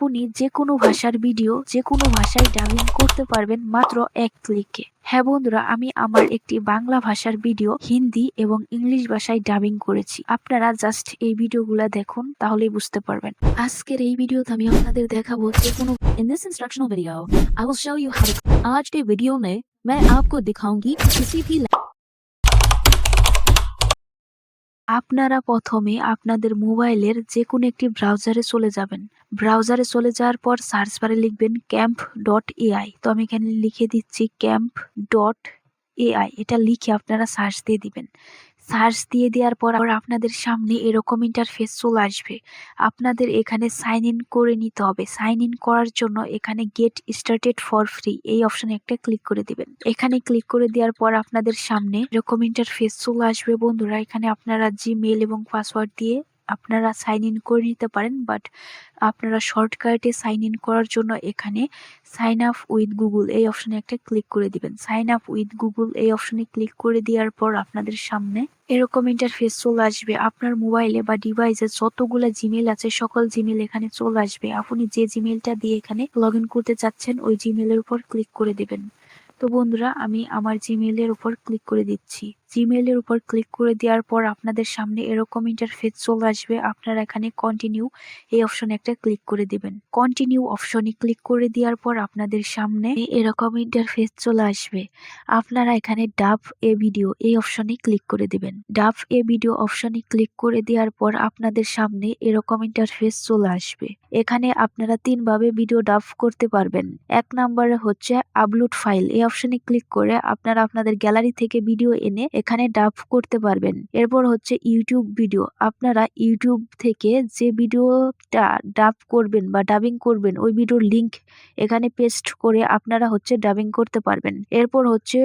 আপনি যে কোনো ভাষার ভিডিও যে কোনো ভাষায় ডাবিং করতে পারবেন মাত্র এক ক্লিকে হ্যাঁ বন্ধুরা আমি আমার একটি বাংলা ভাষার ভিডিও হিন্দি এবং ইংলিশ ভাষায় ডাবিং করেছি আপনারা জাস্ট এই ভিডিওগুলো দেখুন তাহলেই বুঝতে পারবেন আজকের এই ভিডিওতে আমি আপনাদের দেখাবো যে কোনো In this instructional video, I will show you how to आज के वीडियो में मैं आपको दिखाऊंगी कि किसी भी আপনারা প্রথমে আপনাদের মোবাইলের যে কোনো একটি ব্রাউজারে চলে যাবেন। ব্রাউজারে চলে যাওয়ার পর সার্চ বারে লিখবেন ক্যাম্প ডট এআই। তো আমি এখানে লিখে দিচ্ছি ক্যাম্প ডট এআই। এটা লিখে আপনারা সার্চ দিয়ে দিবেন। সার্চ দিয়ে দেওয়ার পর আবার আপনাদের সামনে এরকম ইন্টারফেস চলে আসবে। আপনাদের এখানে সাইন ইন করে নিতে হবে। সাইন ইন করার জন্য এখানে গেট স্টার্টেড ফর ফ্রি এই অপশনে একটা ক্লিক করে দিবেন। এখানে ক্লিক করে দেওয়ার পর আপনাদের সামনে এরকম ইন্টারফেস চলে আসবে। বন্ধুরা, এখানে আপনারা জিমেল এবং পাসওয়ার্ড দিয়ে আপনারা সাইন ইন করে নিতে পারেন বাট আপনারা শর্টকাটে সাইন ইন করার জন্য এখানে সাইন আপ উইথ গুগল এই অপশনে একটা ক্লিক করে দিবেন। সাইন আপ উইথ গুগল এই অপশনে ক্লিক করে দেওয়ার পর আপনাদের সামনে এরকম ইন্টারফেস চলে আসবে। আপনার মোবাইলে বা ডিভাইসে যতগুলো জিমেল আছে, সকল জিমেল এখানে চলে আসবে। আপনি যে জিমেলটা দিয়ে এখানে লগ করতে চাচ্ছেন, ওই জিমেলের উপর ক্লিক করে দিবেন। তো বন্ধুরা, আমি আমার জিমেলের উপর ক্লিক করে দিচ্ছি। জিমেলের উপর ক্লিক করে দেওয়ার পর আপনাদের সামনে এরকম ইন্টারফেস চলে আসবে। আপনারা এখানে কন্টিনিউ এই অপশনে একটা ক্লিক করে দিবেন। কন্টিনিউ অপশনে ক্লিক করে দেওয়ার পর আপনাদের সামনে এরকম ইন্টারফেস চলে আসবে। আপনারা এখানে ডাব এ ভিডিও এই অপশনে ক্লিক করে দিবেন। ডাব এ ভিডিও অপশনে ক্লিক করে দেওয়ার পর আপনাদের সামনে এরকম ইন্টারফেস চলে আসবে। এখানে আপনারা তিনভাবে ভিডিও ডাব করতে পারবেন। এক নম্বরে হচ্ছে আপলোড ফাইল এই অপশনে ক্লিক করে আপনারা আপনাদের গ্যালারি থেকে ভিডিও এনে এখানে ডাব করতে পারবেন। এরপর হচ্ছে ইউটিউব ভিডিও। আপনারা ইউটিউব থেকে যে ভিডিওটা ডাব করবেন বা ডাবিং করবেন, ওই ভিডিওর লিংক এখানে পেস্ট করে আপনারা হচ্ছে ডাবিং করতে পারবেন। এরপর হচ্ছে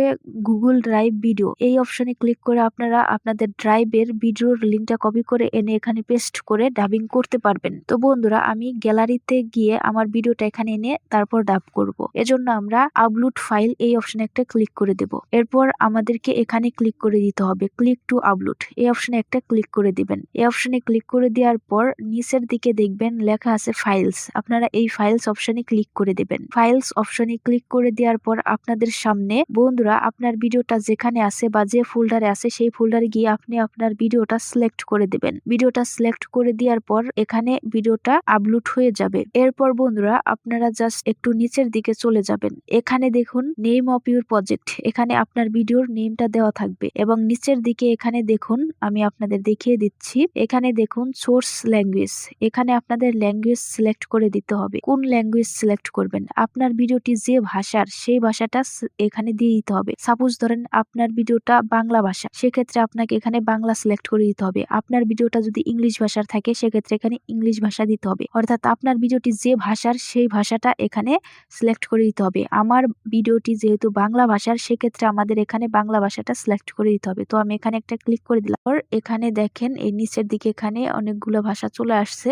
গুগল ড্রাইভ ভিডিও। এই অপশনে ক্লিক করে আপনারা আপনাদের ড্রাইভের ভিডিওর লিঙ্কটা কপি করে এনে এখানে পেস্ট করে ডাবিং করতে পারবেন। তো বন্ধুরা, আমি গ্যালারিতে গিয়ে আমার ভিডিওটা এখানে এনে তারপর ডাব করব। এজন্য আমরা আপলোড ফাইল এই অপশনে একটা ক্লিক করে দেব। এরপর আমাদেরকে এখানে ক্লিক করে দিতে হবে। ক্লিক টু আপলোড এই অপশনে একটা ক্লিক করে দিবেন। এই অপশনে ক্লিক করে দেওয়ার পর নিচের দিকে দেখবেন লেখা আছে ফাইলস আপনারা এই ফাইলস অপশনে ক্লিক করে দিবেন। ফাইলস অপশনে ক্লিক করে দেওয়ার পর আপনাদের সামনে, বন্ধুরা, আপনার ভিডিওটা যেখানে আছে বা যে ফোল্ডারে আছে সেই ফোল্ডারে গিয়ে আপনি আপনার ভিডিওটা সিলেক্ট করে দিবেন। ভিডিওটা সিলেক্ট করে দেওয়ার পর এখানে ভিডিওটা আপলোড হয়ে যাবে। এরপর, বন্ধুরা, আপনারা জাস্ট একটু নিচের দিকে চলে যাবেন। এখানে দেখুন নেম অফ ইউর প্রজেক্ট এখানে আপনার ভিডিওর নেমটা দেওয়া থাকবে। এবং নিচের দিকে এখানে দেখুন, আমি আপনাদের দেখিয়ে দিচ্ছি। এখানে দেখুন সোর্স ল্যাঙ্গুয়েজ এখানে আপনাদের ল্যাঙ্গুয়েজ সিলেক্ট করে দিতে হবে। কোন ল্যাঙ্গুয়েজ সিলেক্ট করবেন? আপনার ভিডিওটি যে ভাষার, সেই ভাষাটা এখানে দিয়ে দিতে হবে। সাপোজ ধরেন, আপনার ভিডিওটা বাংলা ভাষা। সেক্ষেত্রে আপনাকে এখানে বাংলা সিলেক্ট করে দিতে হবে। আপনার ভিডিওটা যদি ইংলিশ ভাষার থাকে, সেক্ষেত্রে এখানে ইংলিশ ভাষা দিতে হবে। অর্থাৎ আপনার ভিডিওটি যে ভাষার, সেই ভাষাটা এখানে সিলেক্ট করে দিতে হবে। আমার ভিডিওটি যেহেতু বাংলা ভাষার, সেক্ষেত্রে আমাদের এখানে বাংলা ভাষাটা সিলেক্ট করে দিতে হবে। তো আমি এখানে একটা ক্লিক করে দিলাম। আর এখানে দেখেন এই নিচের দিকে এখানে অনেকগুলো ভাষা চলে আসছে।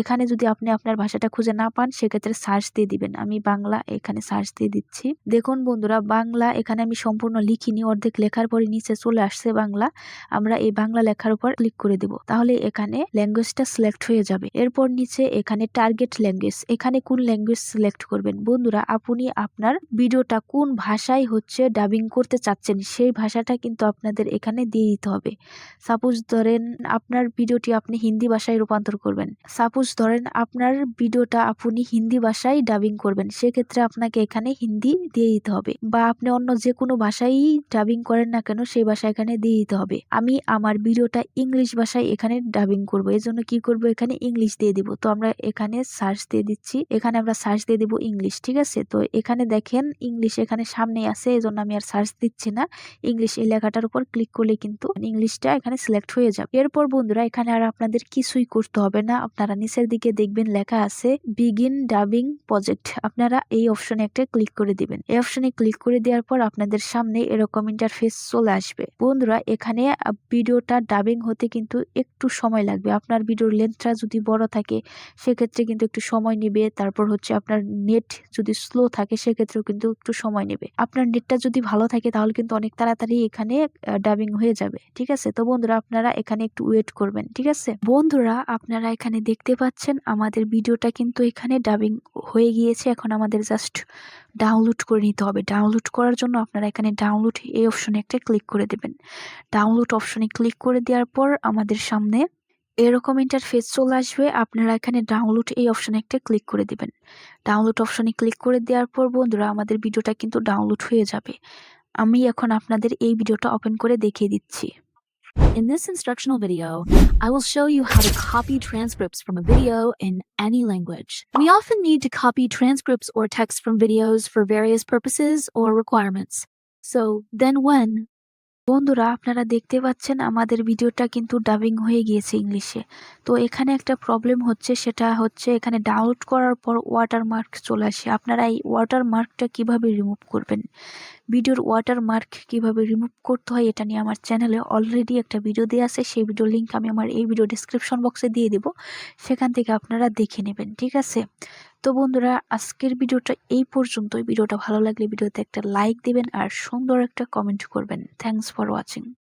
এখানে যদি আপনি আপনার ভাষাটা খুঁজে না পান, সেক্ষেত্রে সার্চ দিয়ে দিবেন। আমি বাংলা এখানে সার্চ দিয়ে দিচ্ছি। দেখুন বন্ধুরা, বাংলা এখানে আমি সম্পূর্ণ লিখিনি। অর্ধেক লেখার পরে নিচে চলে আসছে বাংলা। আমরা এই বাংলা লেখার উপর ক্লিক করে দেব। তাহলে এখানে ল্যাঙ্গুয়েজটা সিলেক্ট হয়ে যাবে। এরপর নিচে এখানে টার্গেট ল্যাঙ্গুয়েজ এখানে কোন ল্যাঙ্গুয়েজ সিলেক্ট করবেন? বন্ধুরা, আপনি আপনার ভিডিওটা কোন ভাষায় হচ্ছে ডাবিং করতে চাচ্ছেন? সেই ভাষাটা কিন্তু আপনাদের এখানে দিয়ে দিতে হবে। সাপোজ ধরেন আপনার ভিডিওটি আপনি হিন্দি ভাষায় রূপান্তর করবেন। সাপোজ ধরেন আপনার ভিডিওটা আপনি হিন্দি ভাষায় ডাবিং করবেন, সেক্ষেত্রে আপনাকে এখানে হিন্দি দিয়ে দিতে হবে বা আপনি অন্য যে কোনো ভাষায় ডাবিং করেন না কেন, সেই ভাষা এখানে দিয়ে দিতে হবে। আমি আমার ভিডিওটা ইংলিশ ভাষায় এখানে ডাবিং করব এর জন্য কি করব, এখানে ইংলিশ দিয়ে দিব। তো আমরা এখানে সার্চ দিয়ে দিচ্ছি, এখানে আমরা সার্চ দিয়ে দিব ইংলিশ, ঠিক আছে? তো এখানে দেখেন ইংলিশ এখানে সামনে আছে এই জন্য আমি আর সার্চ দিচ্ছি না। ইংলিশ এই লেখাটার উপর ক্লিক করলে কিন্তু ইংলিশটা এখানে সিলেক্ট হয়ে যাবে। এরপর বন্ধুরা, এখানে আর আপনাদের কিছুই করতে হবে না। আপনারা নিচের দিকে দেখবেন লেখা আছে বিগিন ডাবিং প্রজেক্ট আপনারা এই অপশনে একটা ক্লিক করে দিবেন। এই অপশনে ক্লিক করে দেওয়ার পর আপনাদের সামনে এরকম ইন্টারফেস চলে আসবে। বন্ধুরা, এখানে ভিডিওটা ডাবিং হতে কিন্তু একটু সময় লাগবে। আপনার ভিডিওর লেন্থটা যদি বড় থাকে, সেক্ষেত্রে কিন্তু একটু সময় নেবে। তারপর হচ্ছে আপনার নেট যদি স্লো থাকে, সেক্ষেত্রেও কিন্তু একটু সময় নেবে। আপনার নেটটা যদি ভালো থাকে, তাহলে কিন্তু অনেক তাড়াতাড়ি এখানে ডাবিং হয়ে যাবে, ঠিক আছে? তো বন্ধুরা, আপনারা এখানে একটু ওয়েট করবেন, ঠিক আছে? বন্ধুরা, আপনারা এখানে দেখতে পাচ্ছেন আমাদের ভিডিওটা কিন্তু এখানে ডাবিং হয়ে গিয়েছে। এখন আমাদের জাস্ট ডাউনলোড করে নিতে হবে। ডাউনলোড করার জন্য আপনারা এখানে ডাউনলোড এই অপশনে একটা ক্লিক করে দেবেন। ডাউনলোড অপশনে ক্লিক করে দেওয়ার পর আমাদের সামনে এরকম ইন্টারফেস চলে আসবে। আপনারা এখানে ডাউনলোড এই অপশনে একটা ক্লিক করে দেবেন। ডাউনলোড অপশনে ক্লিক করে দেওয়ার পর বন্ধুরা, আমাদের ভিডিওটা কিন্তু ডাউনলোড হয়ে যাবে। আমি এখন আপনাদের এই ভিডিওটা ওপেন করে দেখিয়ে দিচ্ছি In this instructional video, I will show you how to copy transcripts from a video in any language. We often need to copy transcripts or text from videos for various purposes or requirements. So, then when বন্ধুরা, আপনারা দেখতে পাচ্ছেন আমাদের ভিডিওটা কিন্তু dubbing হয়ে গিয়েছে ইংলিশে তো এখানে একটা প্রবলেম হচ্ছে, সেটা হচ্ছে এখানে ডাউনলোড করার পর ওয়াটারমার্ক চলে আসে। আপনারা এই ওয়াটারমার্কটা কীভাবে রিমুভ করবেন? ভিডিওর ওয়াটারমার্ক কীভাবে রিমুভ করতে হয়, এটা নিয়ে আমার চ্যানেলে অলরেডি একটা ভিডিও দেওয়া আছে। সেই ভিডিও লিঙ্ক আমি আমার এই ভিডিও ডিসক্রিপশন বক্সে দিয়ে দেবো। সেখান থেকে আপনারা দেখে নেবেন, ঠিক আছে? তো বন্ধুরা, আজকের ভিডিওটা এই পর্যন্তই। ভিডিওটা ভালো লাগলে ভিডিওতে একটা লাইক দিবেন আর সুন্দর একটা কমেন্ট করবেন। Thanks for watching